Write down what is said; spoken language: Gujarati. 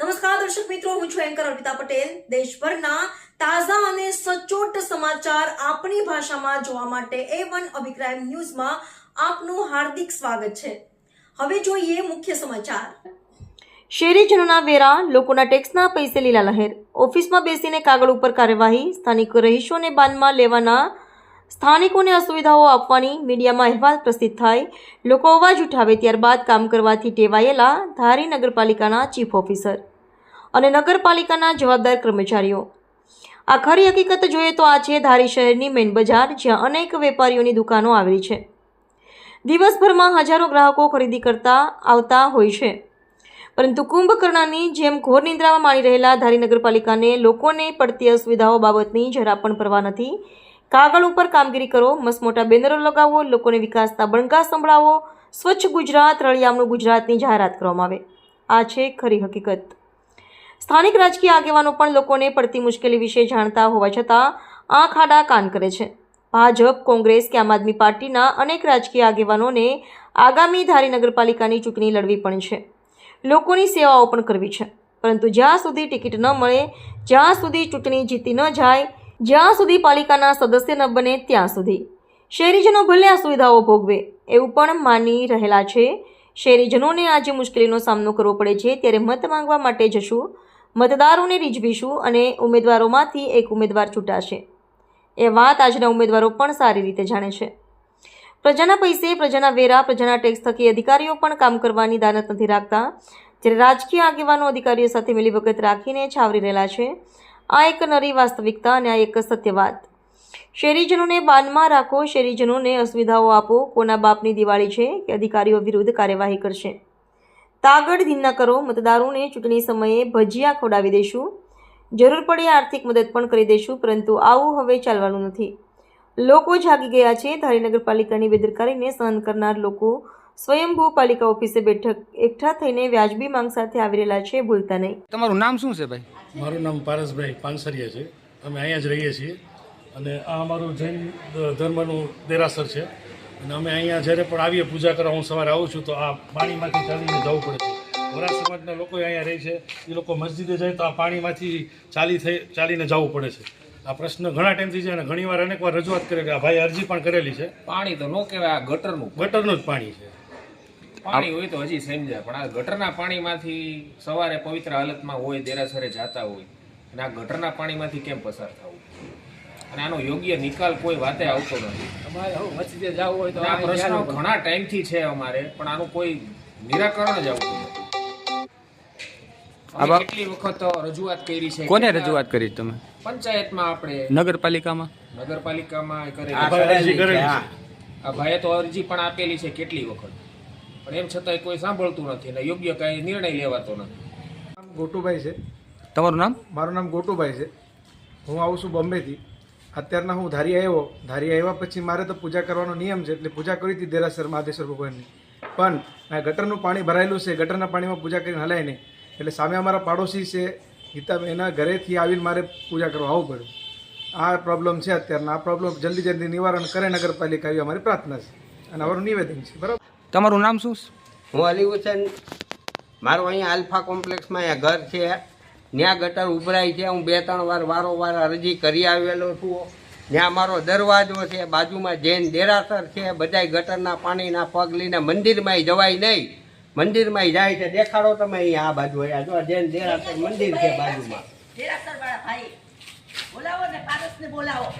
નમસ્કાર, દર્શક મિત્રો, હું છું એન્કર અર્પિતા પટેલ. દેશભરના તાજા અને સચોટ સમાચાર આપણી ભાષામાં જોવા માટે એ વન અભિપ્રાય ન્યૂઝમાં આપનું હાર્દિક સ્વાગત છે. હવે જોઈએ મુખ્ય સમાચાર. શહેરીજનોના વેરા, લોકોના ટેક્સના પૈસે લીલા લહેર. ઓફિસમાં બેસીને કાગળ ઉપર કાર્યવાહી, સ્થાનિક રહીશોને બાનમાં લેવાના સ્થાનિકોને અસુવિધાઓ આપવાની મીડિયામાં અહેવાલ પ્રસિદ્ધ થાય. લોકો અવાજ ઉઠાવે ત્યારબાદ કામ કરવાથી ટેવાયેલા ધારી નગરપાલિકાના ચીફ ઓફિસર અને નગરપાલિકાના જવાબદાર કર્મચારીઓ. આ ખરી હકીકત જોઈએ તો આ છે ધારી શહેરની મેઇન બજાર, જ્યાં અનેક વેપારીઓની દુકાનો આવેલી છે. દિવસભરમાં હજારો ગ્રાહકો ખરીદી કરતા આવતા હોય છે. પરંતુ કુંભકર્ણની જેમ ઘોર નિંદ્રામાં માણી રહેલા ધારી નગરપાલિકાને લોકોને પડતી અસુવિધાઓ બાબતની જરા પણ પરવા નથી. કાગળ ઉપર કામગીરી કરો મસમોટા બેનરો લગાવો, લોકોને વિકાસના બણકા સંભળાવો, સ્વચ્છ ગુજરાત, રળિયામણું ગુજરાતની જાહેરાત કરવામાં આવે. આ છે ખરી હકીકત. સ્થાનિક રાજકીય આગેવાનો પણ લોકોને પડતી મુશ્કેલી વિશે જાણતા હોવા છતાં આંખ આડા કાન કરે છે. ભાજપ, કોંગ્રેસ કે આમ આદમી પાર્ટીના અનેક રાજકીય આગેવાનોને આગામી ધારી નગરપાલિકાની ચૂંટણી લડવી પણ છે. લોકોની સેવાઓ પણ કરવી છે. પરંતુ જ્યાં સુધી ટિકિટ ન મળે, જ્યાં સુધી ચૂંટણી જીતી ન જાય જ્યાં સુધી પાલિકાના સદસ્ય ન બને ત્યાં સુધી. શહેરીજનો ભલે આ સુવિધાઓ ભોગવે, એવું પણ માની રહેલા છે. શહેરીજનોને આજે મુશ્કેલીનો સામનો કરવો પડે છે, ત્યારે મત માંગવા માટે જશું. મતદારોને રીઝવીશું અને ઉમેદવારોમાંથી એક ઉમેદવાર છૂટાશે એ વાત આજના ઉમેદવારો પણ સારી રીતે જાણે છે. પ્રજાના પૈસે, પ્રજાના વેરા, પ્રજાના ટેક્સ થકી અધિકારીઓ પણ કામ કરવાની દાનત નથી રાખતા. જ્યારે રાજકીય આગેવાનો અધિકારીઓ સાથે મિલીભગત રાખીને છાવરી રહેલા છે આ એક નરી વાસ્તવિકતા અને આ એક સત્ય વાત શહેરીજનોને બાનમાં રાખો શહેરીજનોને અસુવિધાઓ આપો. કોના બાપની દિવાળી છે કે અધિકારીઓ વિરુદ્ધ કાર્યવાહી કરશે? તાગડ ધીન ન કરો. મતદારોને ચૂંટણી સમયે ભજીયા ખવડાવી દઈશું જરૂર પડે આર્થિક મદદ પણ કરી દઈશું પરંતુ આવું હવે ચાલવાનું નથી. લોકો જાગી ગયા છે. ધારી નગરપાલિકાની બેદરકારીને સહન કરનાર લોકો સ્વયંભૂ પાલિકા ઓફિસે બેઠક એકઠા થઈને વ્યાજબી માંગ સાથે આવી રહેલા છે ભૂલતા નહીં. તમારું નામ શું છે ભાઈ? મારું નામ પારસભાઈ પાનસરિયા છે. અમે અહીંયા જ રહીએ છીએ. અને આ અમારું જૈન ધર્મનું દેરાસર છે. અને અમે અહીંયા જ્યારે પણ આવીએ પૂજા કરવા હું સવારે આવું છું તો આ પાણીમાંથી ચાલીને જવું પડે છે. વરા સમાજના લોકો અહીંયા રહે છે. એ લોકો મસ્જિદે જાય તો આ પાણીમાંથી ચાલી થઈ ચાલીને જવું પડે છે. આ પ્રશ્ન ઘણા ટાઈમથી છે અને ઘણીવાર અનેક વાર રજૂઆત કરેલી આ ભાઈ અરજી પણ કરેલી છે. પાણી તો ન કહેવાય આ ગટરનું. ગટરનું જ પાણી છે. પાણી હોય તો હજી સમજાય પણ આ ગટરના પાણીમાંથી સવારે પવિત્ર હાલતમાં હોય દેરાસરે જાતા હોય અને આ ગટરના પાણીમાંથી કેમ પસાર થવું? અને આનો યોગ્ય નિકાલ કોઈ વાતે આવતો નથી. અને આ પ્રશ્નો ઘણા ટાઈમથી છે અમારે પણ આનું કોઈ નિરાકરણ જ આવતું નથી. કેટલી વખત રજૂઆત કરી છે? કોને રજૂઆત કરી તમે? પંચાયતમાં આપણે નગરપાલિકામાં? નગરપાલિકામાં આ ભાઈએ તો અરજી પણ આપેલી છે કેટલી વખત? પણ એમ છતાંય કોઈ સાંભળતું નથી અને યોગ્ય કાંઈ નિર્ણય લેવાતો નથી. નામ ગોટુભાઈ છે. તમારું નામ? મારું નામ ગોટુભાઈ છે. હું આવું છું બોમ્બેથી. અત્યારના હું ધારી આવ્યો. ધારી આવ્યા પછી મારે તો પૂજા કરવાનો નિયમ છે એટલે પૂજા કરી હતી દેરાસર મહાદેશ્વર ભગવાનની. પણ ગટરનું પાણી ભરાયેલું છે ગટરના પાણીમાં પૂજા કરીને હલાય નહીં. એટલે સામે અમારા પાડોશી છે ગીતા એના ઘરેથી આવીને મારે પૂજા કરવા આવવું પડ્યું. આ પ્રોબ્લેમ છે અત્યારના. આ પ્રોબ્લેમ જલ્દી જલ્દી નિવારણ કરે નગરપાલિકા એવી અમારી પ્રાર્થના છે. અને અમારું નિવેદન છે. બરાબર? તમારું નામ શું? છે? હું અલી હુસેન મારું અહીંયા આલ્ફા કોમ્પ્લેક્સમાં અહીંયા ઘર છે. ત્યાં ગટર ઉભરાય છે. હું બે ત્રણ વાર વારંવાર અરજી કરી આવેલો છું. ત્યાં મારો દરવાજો છે. બાજુમાં જૈન દેરાસર છે. બધાય ગટરના પાણીના પગ લઈને મંદિરમાંય જવાય નહીં. મંદિરમાંય જાય છે. દેખાડો તમે અહીંયા આ બાજુ અહીંયા. જો જૈન દેરાસર મંદિર છે બાજુમાં. દેરાસર વાળા ભાઈ બોલાવો ને પારસને બોલાવો.